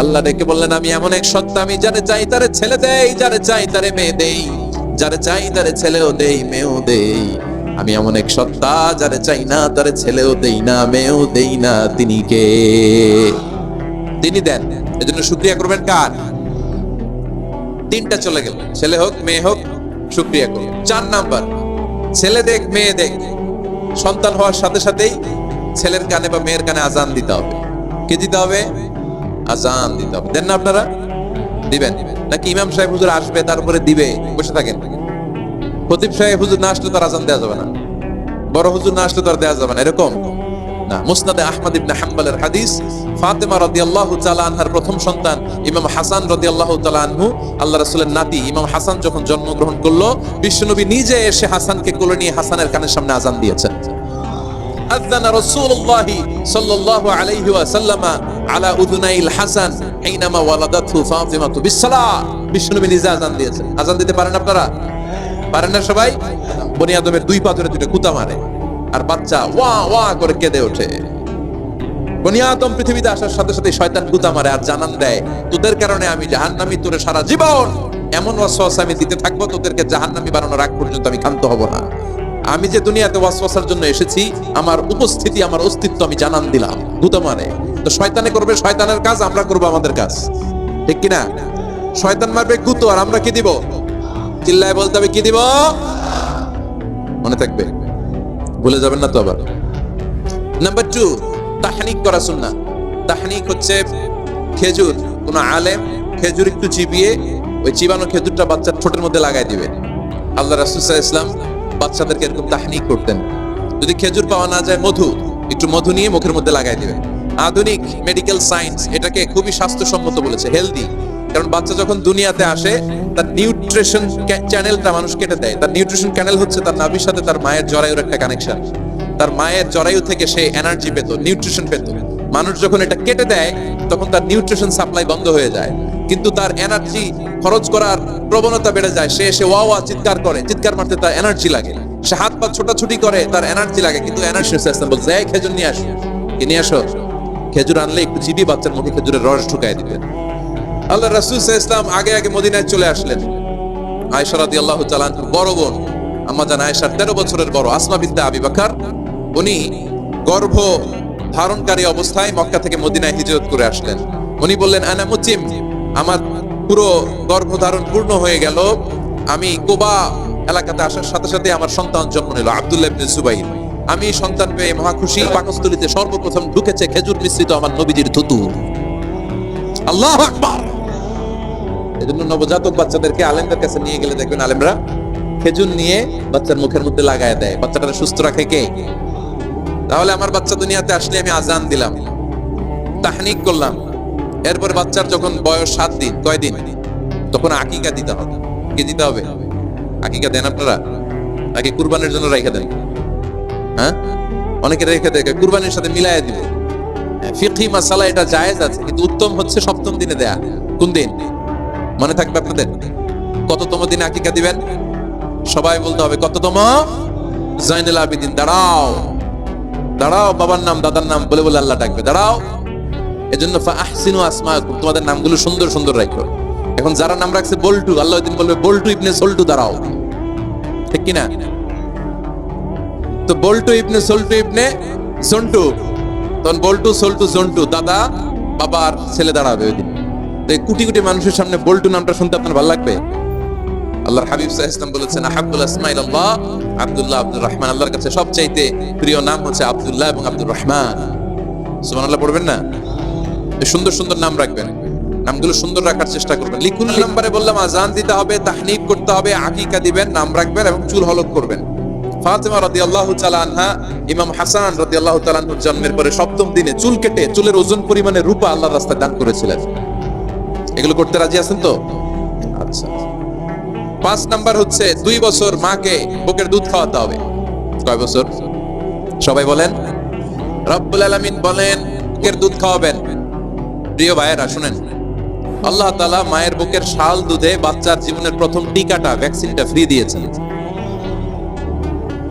আল্লাহ ডেকে বললেন, আমি এমন এক সত্তা, আমি যারে চাই তারে ছেলে দেই, যারে চাই তারে মেয়ে দেই, যারে চাই তারে ছেলেও দেই, মেয়েও দেই। আমি এমন এক সত্তা, যারে চাই না তারে ছেলেও দেই না, মেয়েও দেই না তিনি কে? তিনি দেন। এজন্য শুক্রিয়া করবেন কার? তিনটা চলে গেল। ছেলে হোক, মেয়ে হোক, শুক্রিয়া করুন চার নাম্বার, ছেলে দেখ, মেয়ে দেখ। সন্তান হওয়ার সাথে সাথেই ছেলের কানে বা মেয়ের কানে আজান দিতে হবে। কে দিতে হবে? আজান দিতে হবে। দেন না আপনারা? দিবেন। নাকি ইমাম সাহেব হুজুর আসবে, তারপরে দিবে, বসে থাকেন। খতিব সাহেব হুজুর না আসলে তার আজান দেওয়া যাবে না। বড় হুজুর না আসলে তার দেওয়া যাবে না। এরকম? মুসনাদে আহমদ ইবনে হাম্বালের হাদিস, ফাতেমা আনহার প্রথম সন্তান, ইমাম হাসান রাদিয়াল্লাহু তাআলা আনহু, আল্লাহ নাতি ইমাম হাসান যখন জন্মগ্রহণ করল, বিশ্বনবী নিজে এসে হাসানকে কোলে নিয়ে হাসানের কানের সামনে আজান দিয়েছেন। আযান সাল্লাল্লাহু আলাইহি আলা উদুনাইল হাসান ফাতিমাতু দিয়েছেন। দিতে পারেন আপনারা? পারেন না সবাই? বনি আদমের দুই দুটো কুতা মারে আর বাচ্চা ওয়া ওয়া করে কেঁদে ওঠে। বনি আদম পৃথিবীতে আসার সাথে সাথে শয়তান কুতা মারে আর জানান দেয়, তোদের কারণে আমি জাহান্নামি, তোরে সারা জীবন এমন ওয়াসওয়াস আমি দিতে থাকব, তোদেরকে জাহান্নামি বানানোর আগ পর্যন্ত আমি ক্ষান্ত হব না। আমি যে দুনিয়াতে ওয়াসওয়াসার জন্য এসেছি, আমার উপস্থিতি, আমার অস্তিত্ব আমি জানান দিলাম। গুতা মারে। তো শয়তানে করবে, শয়তানের কাজ, আমরা করব আমাদের কাজ। ঠিক কি না শয়তান মারবে গুতো, আর আমরা কি দিব? চিল্লায় বলতে হবে, কি দিব? মনে থাকবে। ভুলে যাবেন না তো আবার। নাম্বার টু তাহনিক করা সুন্না তাহনিক হচ্ছে খেজুর। কোন আলেম খেজুর একটু চিবিয়ে ওই চিবানো খেজুরটা বাচ্চার ঠোঁটের মধ্যে লাগাই দিবে। আল্লাহ রাসুসাহ ইসলাম বাচ্চাদেরকে এরকম তাহনিক করতেন। যদি খেজুর পাওয়া না যায় মধু, একটু মধু নিয়ে মুখের মধ্যে লাগাই দিবে। আধুনিক মেডিকেল সায়েন্স এটাকে খুবই স্বাস্থ্যসম্মত বলেছে হেলদি কারণ বাচ্চা যখন দুনিয়াতে আসে, তার নিউট্রিশন চ্যানেলটা মানুষ কেটে দেয়। তার নিউট্রিশন চ্যানেল হচ্ছে তার নাভির সাথে তার মায়ের জরায়ুর একটা কানেকশন তার মায়ের জরায়ু থেকে সে এনার্জি পেত নিউট্রিশন পেত। মানুষ যখন এটা কেটে দেয়, তখন তার নিউট্রিশন সাপ্লাই বন্ধ হয়ে যায়। কিন্তু তার এনার্জি খরচ করার প্রবণতা বেড়ে যায়। সে এসে ওয়া ওয়া চিৎকার করে। চিৎকার মারতে তার এনার্জি লাগে। সে হাত পা ছোটাছুটি করে, তার এনার্জি লাগে। কিন্তু এনার্জি বলছে, এই খেজুর নিয়ে আসো। নিয়ে আসো? খেজুর আনলে একটু চিবি বাচ্চার মুখে খেজুরের রস ঢুকাই দিবে। আল্লাহ রাসূল ইসলাম আগে আগে মদিনায় চলে আসলেন। আয়েশা রাদিয়াল্লাহু তাআলা আনহার বড় বোন, আম্মা জান আয়েশার 13 বছরের বড় আসমা বিনতে আবি বকর, উনি গর্ভ ধারণকারী অবস্থায় মক্কা থেকে মদিনায় হিজরত করে আসলেন। উনি বললেন, আনা মুচিম, আমার পুরো গর্ভধারণ পূর্ণ হয়ে গেল। আমি কোবা এলাকাতে আসার সাথে সাথে আমার সন্তান জন্ম নিল, আব্দুল্লাহ জুবাইর। আমি সন্তান পেয়ে মহা খুশি। পাকস্থলিতে সর্বপ্রথম ঢুকেছে খেজুর মিশ্রিত আমার নবীজির থুতু। আল্লাহ আকবার! এজন্য নবজাতক বাচ্চাদেরকে আলেমদের কাছে নিয়ে গেলে দেখবেন আলেমরা খেজুর নিয়ে বাচ্চার মুখের মধ্যে লাগায় দেয়। বাচ্চাটা সুস্থ রাখে কে? তাহলে আমার বাচ্চা দুনিয়াতে আসলে আমি আজান দিলাম। তাহনিক করলাম। এরপরে বাচ্চার যখন বয়স সাত দিন, কয় দিন? তখন আকিকা দিতে হবে। কি দিতে হবে? আকিকা দেন আপনারা? আগে কুরবানের জন্য রেখে দেন। হ্যাঁ? অনেকে রেখে দেয় কুরবানির সাথে মিলাইয়া দিবে। ফিকহি মাসালা এটা জায়েজ আছে, কিন্তু উত্তম হচ্ছে সপ্তম দিনে দেয়া। কোন দিন? মনে থাকবে আপনাদের? কততম দিন আকিকা দিবেন? সবাই বলতে হবে, কততম? জয়নুল আবিদিন, দাঁড়াও। দাঁড়াও, বাবার নাম, দাদার নাম, বলে বলে আল্লাহ ডাকবে। দাঁড়াও। এজন্য আহসিনু আসমা তোমাদের নামগুলো সুন্দর সুন্দর রাখো। এখন যারা নাম রাখছে, বল্টু, আল্লাহ দিন বলবে, বল্টু ইবনে সল্টু, দাঁড়াও। ঠিক কিনা? তো বল্টু ইবনে সল্টু ইবনে জন্টু। তখন বল্টু, সল্টু, জন্টু, দাদা, বাবার ছেলে দাঁড়াবে ওই দিন। তো কোটি কোটি মানুষের সামনে বল্টু নামটা শুনতে আপনার ভালো লাগবে? হাবিব ইসলাম বলেছেন আসমাইল আল্লাহ, আব্দুল্লাহ আব্দুর রহমান। আল্লাহর কাছে সবচাইতে প্রিয় নাম হচ্ছে আব্দুল্লাহ এবং আব্দুর রহমান। সুমান আল্লাহ পড়বেন না? সুন্দর সুন্দর নাম রাখবেন। নামগুলো সুন্দর রাখার চেষ্টা করবেন। লিখুন নাম্বারে বললাম আজান দিতে হবে তাহনিক করতে হবে, আকিকা দিবেন, নাম রাখবেন এবং চুল হলক করবেন। আচ্ছা। সবাই বলেন। রব্বুল আলামিন বলেন, বুকের দুধ খাওয়াবেন। প্রিয় ভাইয়েরা, শুনেন। আল্লাহ মায়ের বুকের শাল দুধে বাচ্চার জীবনের প্রথম টিকাটা, ভ্যাকসিনটা ফ্রি দিয়েছেন।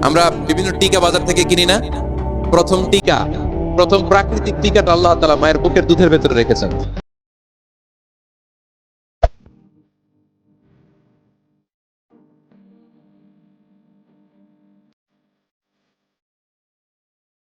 আমরা বিভিন্ন টিকা বাজার থেকে কিনি না। প্রথম টিকা, প্রথম প্রাকৃতিক টিকাটা আল্লাহ তালা মায়ের বুকের দুধের ভেতরে রেখেছেন।